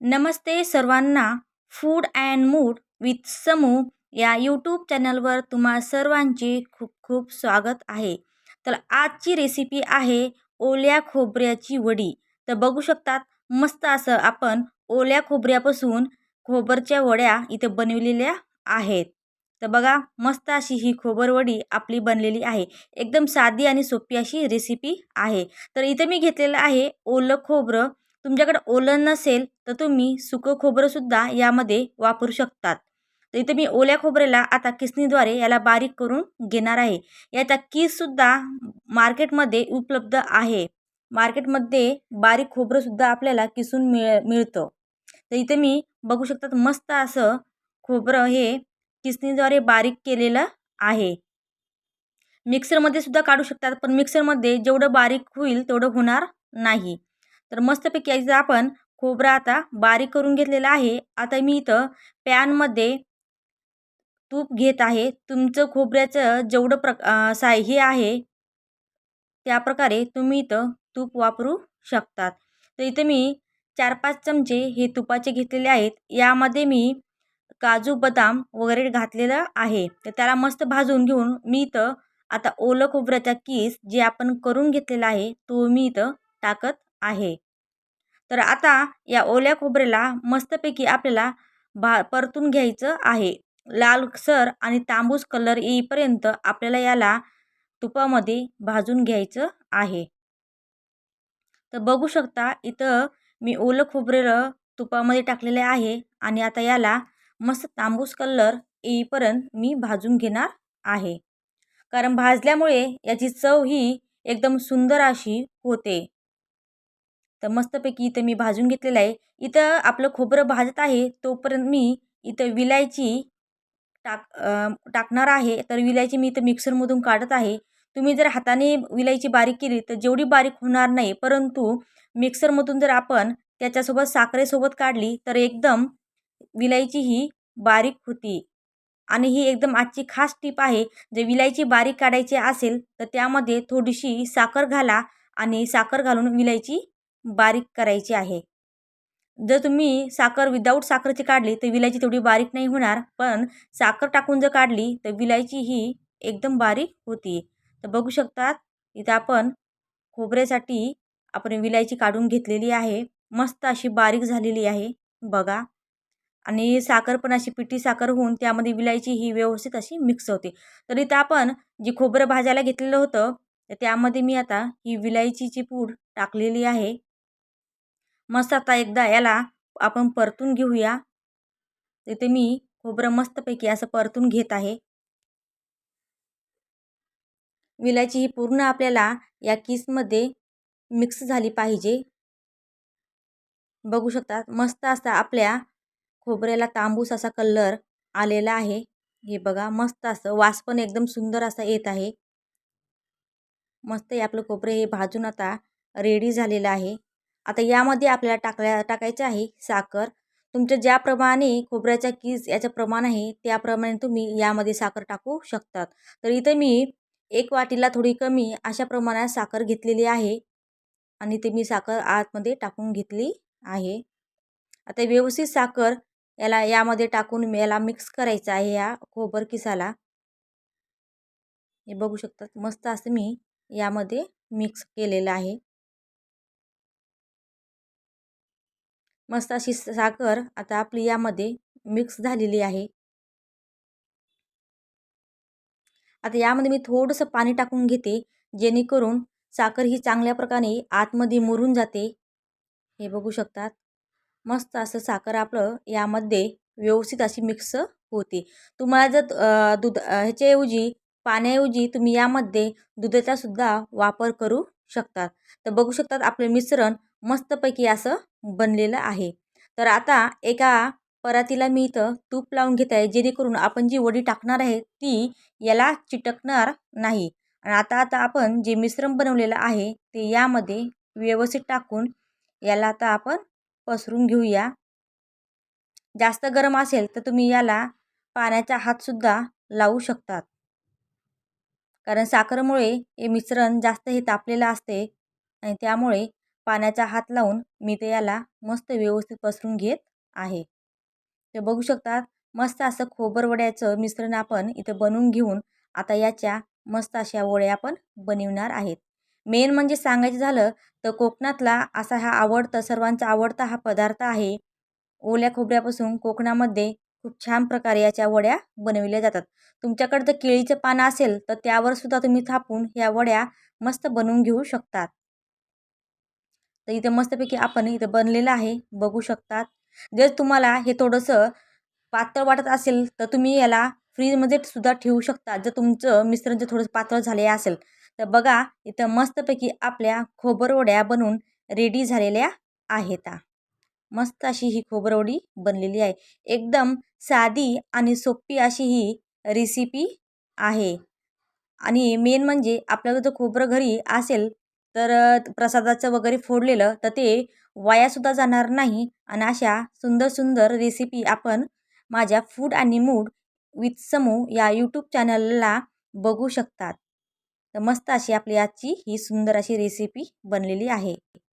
नमस्ते सर्वांना food and mood with Samu या YouTube चॅनलवर तुम्हा सर्वांचे खूप खूप स्वागत आहे. तर आजची रेसिपी आहे ओल्या खोबऱ्याची वडी. तर बघू शकतात मस्त असं आपण ओल्या खोबऱ्यापासून खोबरच्या वड्या इथे बनवलेल्या आहेत. तर बघा मस्त अशी ही खोबरवडी आपली बनलेली आहे. एकदम साधी आणि सोपी अशी रेसिपी आहे. तर इथे मी घेतलेलं आहे ओलं खोबरं तुमच्याकडे ओलं नसेल तर तुम्ही सुकं खोबरंसुद्धा यामध्ये वापरू शकतात. तर इथे मी ओल्या खोबऱ्याला आता किसणीद्वारे याला बारीक करून घेणार आहे. याचा किससुद्धा मार्केटमध्ये उपलब्ध आहे. मार्केटमध्ये बारीक खोबरंसुद्धा आपल्याला किसून मिळ मिळतं. तर इथे मी बघू शकतात मस्त असं खोबरं हे किसणीद्वारे बारीक केलेलं आहे. मिक्सरमध्ये सुद्धा काढू शकतात पण मिक्सरमध्ये जेवढं बारीक होईल तेवढं होणार नाही. तर मस्तपैकी याचा आपण खोबरा आता बारीक करून घेतलेला आहे आता मी इथं पॅनमध्ये तूप घेत आहे. तुमचं खोबऱ्याचं जेवढं प्र साय हे आहे त्या प्रकारे तुम्ही इथं तूप वापरू शकतात. तर इथं मी चार पाच चमचे हे तुपाचे घेतलेले आहेत. यामध्ये मी काजू बदाम वगैरे घातलेलं आहे. तर त्याला मस्त भाजून घेऊन मी इथं आता ओलं खोबऱ्याचा कीस जे आपण करून घेतलेला आहे तो मी इथं टाकत आहे. तर आता या ओल्या खोबऱ्याला मस्तपैकी आपल्याला भा परतून घ्यायचं आहे. लालसर आणि तांबूस कलर येईपर्यंत आपल्याला याला तुपामध्ये भाजून घ्यायचं आहे. तर बघू शकता इथं मी ओलं खोबरेलं तुपामध्ये टाकलेले आहे आणि आता याला मस्त तांबूस कलर येईपर्यंत मी भाजून घेणार आहे. कारण भाजल्यामुळे याची चव ही एकदम सुंदर अशी होते. तर मस्तपैकी इथं मी भाजून घेतलेलं आहे. इथं आपलं खोबरं भाजत आहे तोपर्यंत मी इथं विलायची टाक टाकणार आहे. तर विलायची मी इथं मिक्सरमधून काढत आहे. तुम्ही जर हाताने विलायची बारीक केली तर जेवढी बारीक होणार नाही परंतु मिक्सरमधून जर आपण त्याच्यासोबत साखरेसोबत काढली तर एकदम विलायची ही बारीक होती. आणि ही एकदम आजची खास टीप आहे जर विलायची बारीक काढायची असेल तर त्यामध्ये थोडीशी साखर घाला आणि साखर घालून विलायची बारीक करायची आहे. जर तुम्ही साखर विदाऊट साखरची काढली तर विलायची तेवढी बारीक नाही होणार. पण साखर टाकून जर काढली तर विलायची ही एकदम बारीक होती. तर बघू शकतात इथं आपण खोबऱ्यासाठी आपण विलायची काढून घेतलेली आहे. मस्त अशी बारीक झालेली आहे बघा. आणि साखर पण अशी पिठी साखर होऊन त्यामध्ये विलायची ही व्यवस्थित अशी मिक्स होते. तर इथं आपण जी खोबरं भाजायला घेतलेलं होतं तर त्यामध्ये मी आता ही विलायचीची पूड टाकलेली आहे. मस्त आता एकदा याला आपण परतून घेऊया. तिथे मी खोबरं मस्तपैकी असं परतून घेत आहे. विलायची ही पूर्ण आपल्याला या किसमध्ये मिक्स झाली पाहिजे. बघू शकतात मस्त असा आपल्या खोबऱ्याला तांबूस असा कलर आलेला आहे. हे बघा मस्त असं वास पण एकदम सुंदर असा येत आहे. मस्त हे आपलं खोबरे हे भाजून आता रेडी झालेलं आहे. आता यामध्ये आपल्याला टाकल्या टाकायचं आहे साखर. तुमच्या ज्याप्रमाणे खोबऱ्याचा किस याचं प्रमाण आहे त्याप्रमाणे तुम्ही यामध्ये साखर टाकू शकतात. तर इथं मी एक वाटीला थोडी कमी अशा प्रमाणात साखर घेतलेली आहे. आणि ते मी साखर आतमध्ये टाकून घेतली आहे. आता व्यवस्थित साखर याला यामध्ये टाकून याला मिक्स करायचं आहे या खोबर किसाला. हे बघू शकतात मस्त असं मी यामध्ये मिक्स केलेलं आहे. मस्त अशी साखर आता आपली यामध्ये मिक्स झालेली आहे. आता यामध्ये मी थोडंसं पाणी टाकून घेते जेणेकरून साखर ही चांगल्या प्रकारे आतमध्ये मुरून जाते. हे बघू शकतात. मस्त असं साखर आपलं यामध्ये व्यवस्थित अशी मिक्स होते. तुम्हाला जर दूध ह्याच्याऐवजी पाण्याऐवजी तुम्ही यामध्ये दुधाचा सुद्धा वापर करू शकतात. तर बघू शकतात आपले मिश्रण मस्तपैकी असं बनलेलं आहे. तर आता एका परातीला मी इथं तूप लावून घेत आहे जेणेकरून आपण जी वडी टाकणार आहे ती याला चिटकणार नाही. आणि आता आता आपण जे मिश्रण बनवलेलं आहे ते यामध्ये व्यवस्थित टाकून याला आता आपण पसरून घेऊया. जास्त गरम असेल तर तुम्ही याला पाण्याचा हातसुद्धा लावू शकतात. कारण साखरमुळे हे मिश्रण जास्त हे तापलेलं असते आणि त्यामुळे पाण्याचा हात लावून मी ते याला मस्त व्यवस्थित पसरून घेत आहे. ते बघू शकतात मस्त असं खोबरवड्याचं मिश्रण आपण इथे बनवून घेऊन आता याच्या मस्त अशा वड्या आपण बनविणार आहेत. मेन म्हणजे सांगायचं झालं तर कोकणातला असा हा आवडता सर्वांचा आवडता हा पदार्थ आहे. ओल्या खोबऱ्यापासून कोकणामध्ये खूप छान प्रकारे याच्या वड्या बनविल्या जातात. तुमच्याकडे जर केळीचं पानं असेल तर त्यावर सुद्धा तुम्ही थापून ह्या वड्या मस्त बनवून घेऊ शकतात. तर इथे मस्तपैकी आपण इथं बनलेलं आहे. बघू शकतात. जर तुम्हाला हे थोडंसं पातळ वाटत असेल तर तुम्ही याला फ्रीजमध्ये सुद्धा ठेवू शकता. जर तुमचं मिश्रण जर थोडंसं पातळ झाले असेल तर बघा इथं मस्तपैकी आपल्या खोबरवड्या बनवून रेडी झालेल्या आहेत. मस्त अशी ही खोबरवडी बनलेली आहे. एकदम साधी आणि सोपी अशी ही रेसिपी आहे. आणि मेन म्हणजे आपल्याकडं जर खोबरं घरी असेल तर प्रसादाचं वगैरे फोडलेलं तर ते वायासुद्धा जाणार नाही. आणि अशा सुंदर सुंदर रेसिपी आपण माझ्या फूड आणि मूड विथ समू या यूट्यूब चॅनलला बघू शकतात. तर मस्त अशी आपली आजची ही सुंदर अशी रेसिपी बनलेली आहे.